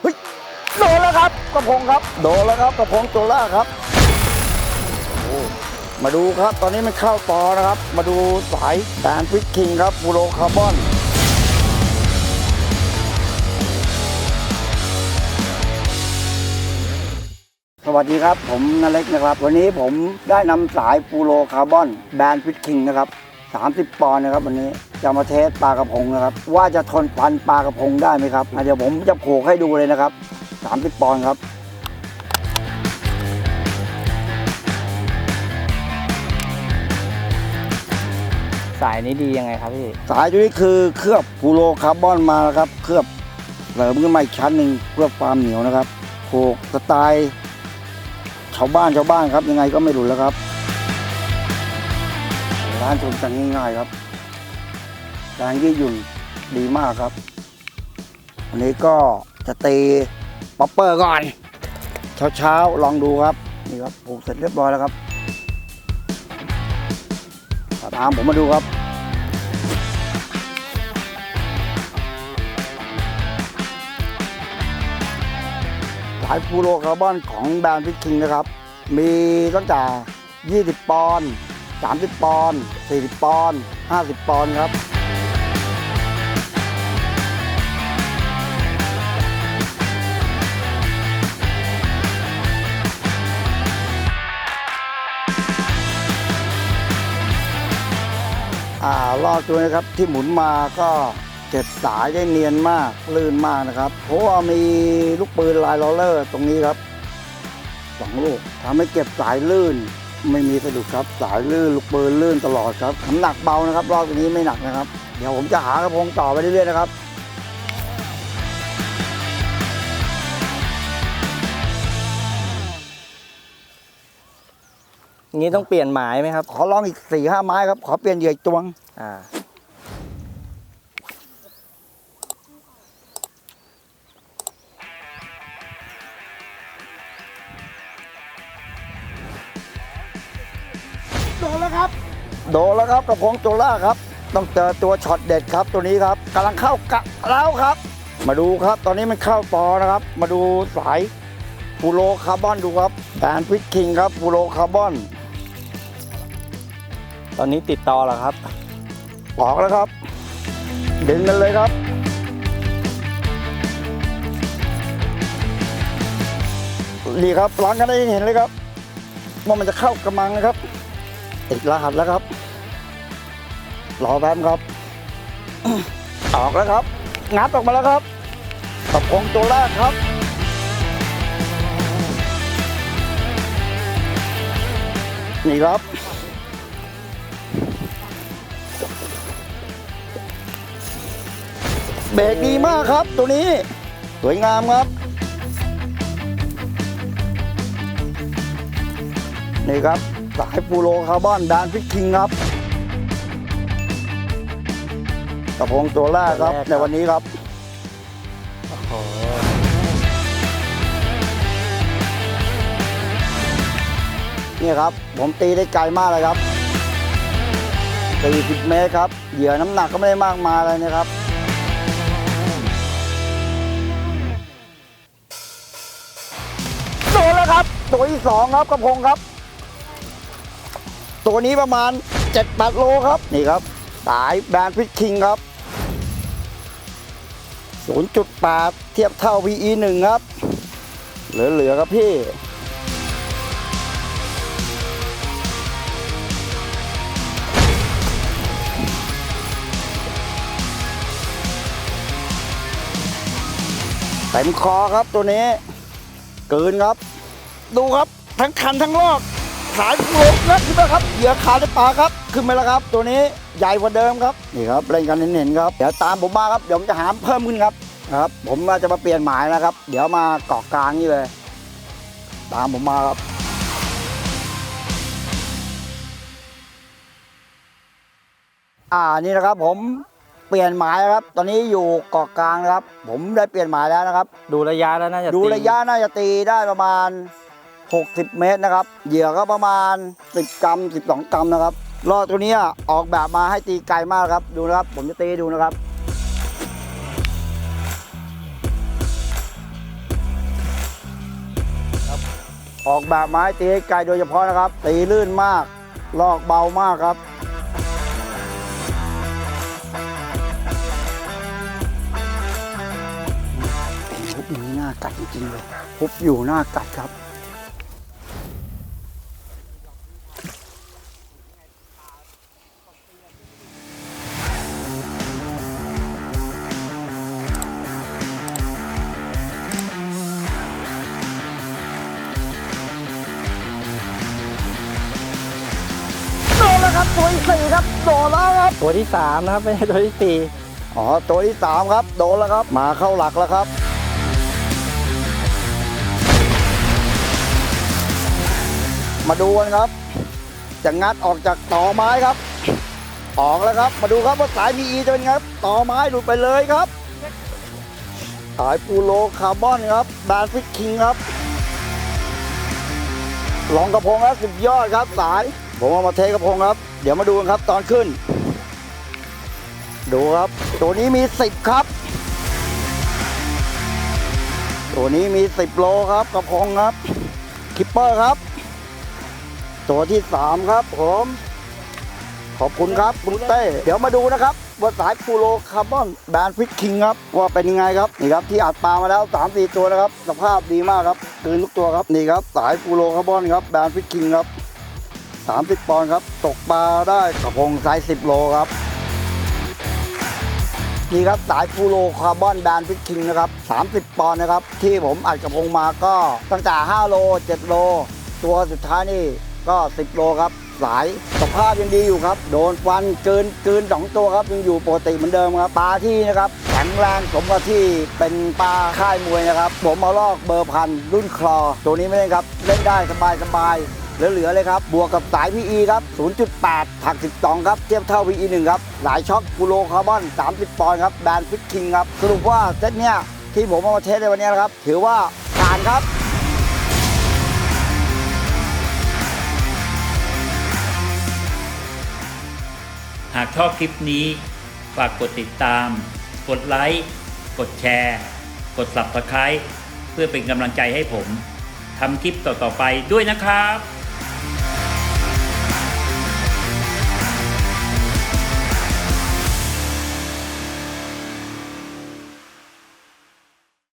เฮ้ยโดนแล้วครับกระพงครับโดนแล้วครับกระพงตัวแรกครับมาดูครับ ตอนนี้มันเข้าต่อนะครับ มาดูสายแตนฟิชคิงครับบูโรคาร์บอนสวัสดีครับ ผมนเล็กนะครับ วันนี้ผมได้นำสายปูโรคาร์บอนแบรนด์ฟิตคิงนะครับ 30 ปอนด์นะครับวันนี้ จะมาเทสปลากระพงนะครับ ว่าจะทนปันปลากระพงได้ไหมครับอะเดี๋ยวผมจะโขกให้ดูเลยนะครับ 30 ปอนด์ครับสายนี้ดียังไงครับพี่ สายตัวนี้คือเคลือบปูโรคาร์บอนมาแล้วครับ เคลือบเสริมขึ้นมาอีกชั้นหนึ่งเพื่อความเหนียวนะครับโขกสไตล์ชาวบ้านชาวบ้านครับยังไงก็ไม่หลุดแล้วครับร้านชมกันง่ายๆครับ แรงยืดหยุ่นดีมากครับ อันนี้ก็จะตีป๊อปเปอร์ก่อน เช้าๆ ลองดูครับ นี่ครับผูกเสร็จเรียบร้อยแล้วครับตามผมมาดูครับสายฟูโรคาร์บอนของแบรนด์พิชคิงนะครับ มีตั้งแต่ 20 ปอนด์ 30 ปอนด์ 40 ปอนด์ 50 ปอนด์ครับ อ่ารอบตัวนะครับ ที่หมุนมาก็เก็บสายได้เนียนมากลื่นมากนะครับ เพราะว่ามีลูกปืนลายลอเลอร์ตรงนี้ครับสองลูกทำให้เก็บสายลื่น ไม่มีสะดุดครับ สายลื่นลูกปืนลื่นตลอดครับน้ำหนักเบานะครับ รอบตัวนี้ไม่หนักนะครับ เดี๋ยวผมจะหากระพงต่อไปเรื่อยๆนะครับงี้ต้องเปลี่ยนหมายไหมครับ ขอลองอีกสี่ห้าไม้ครับ ขอเปลี่ยนเหยื่ออีกตวง อ่าโดนแล้วครับ โดนแล้วครับกระพงตัวแรกครับ ต้องเจอตัวช็อตเด็ดครับตัวนี้ครับกำลังเข้ากะแล้วครับ มาดูครับ ตอนนี้มันเข้าต่อนะครับ มาดูสายฟูโรคาร์บอนดูครับแบรนด์ฟิชคิงครับฟูโรคาร์บอน ตอนนี้ติดต่อแล้วครับ ออกแล้วครับ ดึงกันเลยครับนี่ครับล้างกันได้เห็นเลยครับว่ามันจะเข้ากระมังนะครับ ติดรหัสแล้วครับ รอแป๊บครับ ออกแล้วครับ งัดออกมาแล้วครับตะพงตัวแรกครับนี่ครับ เบรกดีมากครับ ตัวนี้ สวยงามครับ นี่ครับสายปูโรคาร์บอนดานฟิกคิงครับกระพงตัวแรกครับตัวแรกครับในวันนี้ครับโอ้โหนี่ครับ ผมตีได้ไกลมากเลยครับ40เมตรครับ เหยื่อน้ำหนักก็ไม่ได้มากมายเลยนะครับ ตัวที่สองครับกระพงครับ ตัวนี้ประมาณ7-8โลครับนี่ครับ สายแบรนด์ฟิชคิงครับ 0.8 เทียบเท่า PE 1ครับ เหลือๆครับพี่เต็มคอครับตัวนี้เกินครับ ดูครับ ทั้งคันทั้งลอกขายโลกนะขึ้นมาครับเหยื่อขาในปลาครับ ขึ้นมาแล้วครับ ตัวนี้ใหญ่กว่าเดิมครับนี่ครับเล่นกันเห็นๆครับเดี๋ยวตามผมมาครับเดี๋ยวผมจะหามเพิ่มขึ้นครับนะครับ ผมว่าจะมาเปลี่ยนหมายนะครับ เดี๋ยวมาเกาะกลางนี่เลย ตามผมมาครับอ่านี่นะครับผมเปลี่ยนหมายแล้วครับ ตอนนี้อยู่เกาะกลางนะครับ ผมได้เปลี่ยนหมายแล้วนะครับ ดูระยะแล้วน่าจะดูตีระยะน่าจะตีได้ประมาณ 60 เมตรนะครับ เหยื่อก็ประมาณ 10 กรัม 12 กรัมนะครับรอบตัวนี้ออกแบบมาให้ตีไกลมากครับ ดูนะครับ ผมจะตีดูนะครับ ออกแบบไม้ตีให้ไกลโดยเฉพาะนะครับ ตีลื่นมาก ลอกเบามากครับฮุบอยู่หน้ากัดจริงๆเลยฮุบอยู่หน้ากัดครับ ครับตัวที่สี่ครับโดนแล้วครับตัวที่สามนะครับไม่ใช่ตัวที่สี่อ๋อตัวที่สามครับโดนแล้วครับมาเข้าหลักแล้วครับมาดูกันครับ จะงัดออกจากต่อไม้ครับ ออกแล้วครับ มาดูครับว่าสายมีอีจะเป็นไงครับต่อไม้หลุดไปเลยครับ สายปูโลคาร์บอนครับแบรนด์ฟิตคิงครับลองกระพงแล้วสุดยอดครับสาย ผมเอามาเทกระพงครับ เดี๋ยวมาดูกันครับตอนขึ้น ดูครับ ตัวนี้มี 10 ครับ ตัวนี้มี 10 โลครับกระพงครับ คิปเปอร์ครับ ตัวที่ 3 ครับผม ขอบคุณครับคุณเต้ เดี๋ยวมาดูนะครับว่าสายปูโรคาร์บอนแบรนด์ฟิตคิงครับ ว่าเป็นยังไงครับนี่ครับที่อัดปลามาแล้ว 3-4 ตัวนะครับ สภาพดีมากครับคืนทุกตัวครับนี่ครับสายปูโรคาร์บอนครับแบรนด์ฟิตคิงครับ 30 ปอนด์ครับ ตกปลาได้กระพงไซส์10 โลครับ นี่ครับสายฟูโรคาร์บอนแบรนด์ฟิตคิงนะครับ 30 ปอนด์นะครับ ที่ผมอัดกระพงมาก็ตั้งแต่ 5 โล 7 โล ตัวสุดท้ายนี่ก็ 10 โลครับ สายสภาพยังดีอยู่ครับ โดนฟันเกินเกินสองตัวครับยังอยู่ปกติเหมือนเดิมครับปลาที่นะครับแข็งแรงสมกับที่เป็นปลาค่ายมวยนะครับ ผมมาลอกเบอร์พันรุ่นคลอ ตัวนี้ไม่เล่นครับ เล่นได้สบายสบาย เหลือๆเลยครับ บวกกับสาย PE ครับ 0.8 ถัก 12 ครับ เทียบเท่า PE 1 ครับ หลายช็อคกูโลคาร์บอน 30 ปอนด์ครับ แบรนด์ฟิตคิงครับ สรุปว่าเซตเนี้ยที่ผมเอามาเทสในวันนี้นะครับ ถือว่าผ่านครับหากชอบคลิปนี้ ฝากกดติดตาม กดไลค์ กดแชร์ กด Subscribe เพื่อเป็นกำลังใจให้ผมทำคลิปต่อ ๆ ไปด้วยนะครับ